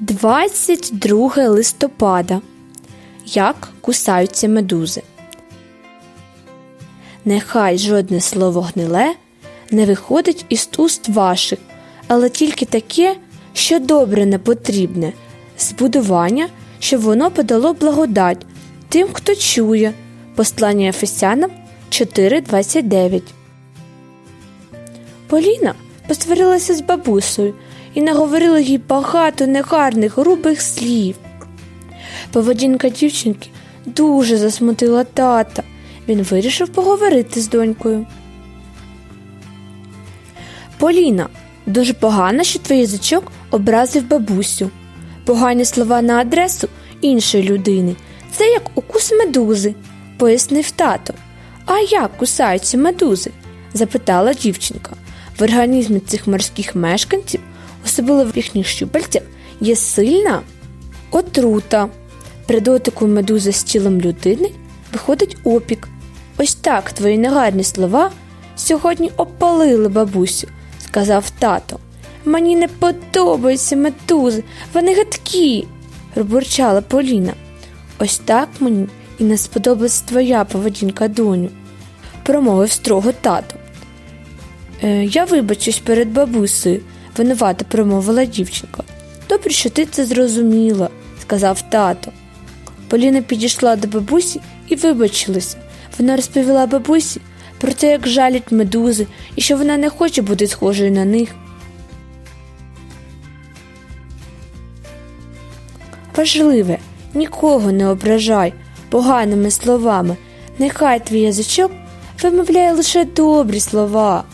22 листопада. Як кусаються медузи. Нехай жодне слово гниле не виходить із уст ваших, але тільки таке, що добре не потрібне, збудування, щоб воно подало благодать тим, хто чує. Послання Ефесянам 4.29 Поліна посварилася з бабусею і наговорила їй багато негарних грубих слів. Поведінка дівчинки дуже засмутила тата. Він вирішив поговорити з донькою. Поліна, дуже погано, що твій язичок образив бабусю. Погані слова на адресу іншої людини це як укус медузи, пояснив тато. А як кусаються медузи? запитала дівчинка. В організмі цих морських мешканців, особливо в їхніх щупальцях, є сильна отрута. При дотику медузи з тілом людини виходить опік. Ось так твої негарні слова сьогодні опалили бабусю, сказав тато. Мені не подобаються медузи, вони гадкі, пробурчала Поліна. Ось так мені і не сподобалась твоя поведінка, доню, промовив строго тато. Е, я вибачусь перед бабусею, винувато промовила дівчинка. Добре, що ти це зрозуміла, сказав тато. Поліна підійшла до бабусі і вибачилася. Вона розповіла бабусі про те, як жалять медузи і що вона не хоче бути схожою на них. Важливе, нікого не ображай поганими словами. Нехай твій язичок вимовляє лише добрі слова.